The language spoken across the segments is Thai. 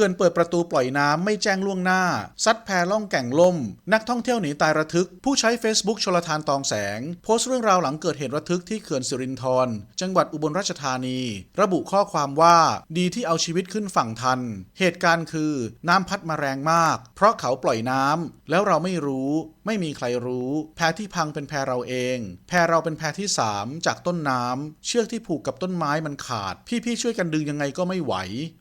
ขื่อนเปิดประตูปล่อยน้ำไม่แจ้งล่วงหน้า ซัดแพล่องแก่งล่ม นักท่องเที่ยวหนีตายระทึก ผู้ใช้ Facebook ชลทานตองแสง โพสต์เรื่องราวหลังเกิดเหตุระทึกที่เขื่อนสิรินธรจังหวัดอุบลราชธานี ระบุข้อความว่าดีที่เอาชีวิตขึ้นฝั่งทัน เหตุการณ์คือน้ำพัดมาแรงมาก เพราะเขาปล่อยน้ำแล้วเราไม่รู้ไม่มีใครรู้ แพที่พังเป็นแพเราเอง แพเราเป็นแพที่สามจากต้นน้ำเชือกที่ผูกกับต้นไม้มันขาด พี่ๆช่วยกันดึงยังไงก็ไม่ไหว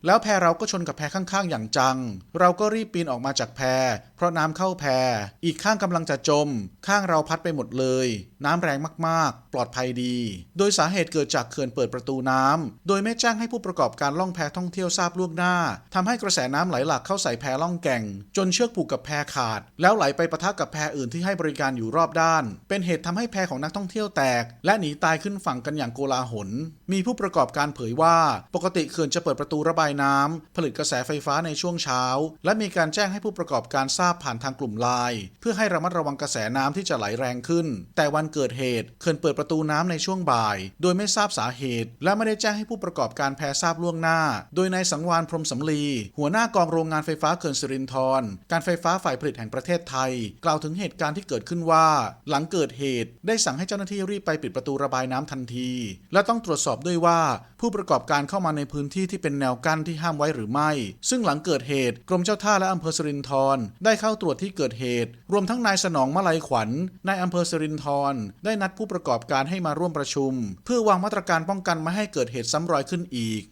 แล้วแพเราก็ชนกับแพข้ข้างๆอย่างจัง เราก็รีบปีนออกมาจากแพเพราะน้ำเข้าแพอีกข้างกำลังจะจม ข้างเราพัดไปหมดเลย น้ำแรงมากๆ ปลอดภัยดี โดยสาเหตุเกิดจากเขื่อนเปิดประตูน้ำโดยไม่แจ้งให้ผู้ประกอบการล่องแพท่องเที่ยวทราบล่วงหน้าทำให้กระแสน้ำไหลหลากเข้าใส่แพล่องแก่ง จนเชือกผูกกับแพขาด แล้วไหลไปปะทะกับแพอื่นที่ให้บริการอยู่รอบด้าน เป็นเหตุทำให้แพของนักท่องเที่ยวแตก และหนีตายขึ้นฝั่งกันอย่างโกลาหล มีผู้ประกอบการเผยว่า ปกติเขื่อนจะเปิดประตูระบายน้ำผลิตกระแสไฟฟ้าในช่วงเช้า และมีการแจ้งให้ผู้ประกอบการทราบผ่านทางกลุ่มไลน์เพื่อให้ระมัดระวังกระแสน้ำที่จะไหลแรงขึ้น แต่วันเกิดเหตุเขื่อนเปิดประตูน้ำในช่วงบ่าย โดยไม่ทราบสาเหตุ และไม่ได้แจ้งให้ผู้ประกอบการแพทราบล่วงหน้า โดยนายสังวานพรมสำลี หัวหน้ากองโรงงานไฟฟ้าเขื่อนสิรินธรการไฟฟ้าฝ่ายผลิตแห่งประเทศไทย กล่าวถึงเหตุการณ์ที่เกิดขึ้นว่า หลังเกิดเหตุ ได้สั่งให้เจ้าหน้าที่รีบไปปิดประตูระบายน้ำทันที และต้องตรวจสอบด้วยว่าผู้ประกอบการเข้ามาในพื้นที่ที่เป็นแนวกั้นที่ห้ามไว้หรือไม่ซึ่งหลังเกิดเหตุกรมเจ้าท่าและอำเภอสรินทรได้เข้าตรวจที่เกิดเหตุ รวมทั้งนายสนองมาลัยขวัญนายอำเภอสรินทรได้นัดผู้ประกอบการให้มาร่วมประชุม เพื่อวางมาตรการป้องกันไม่ให้เกิดเหตุซ้ำรอยขึ้นอีก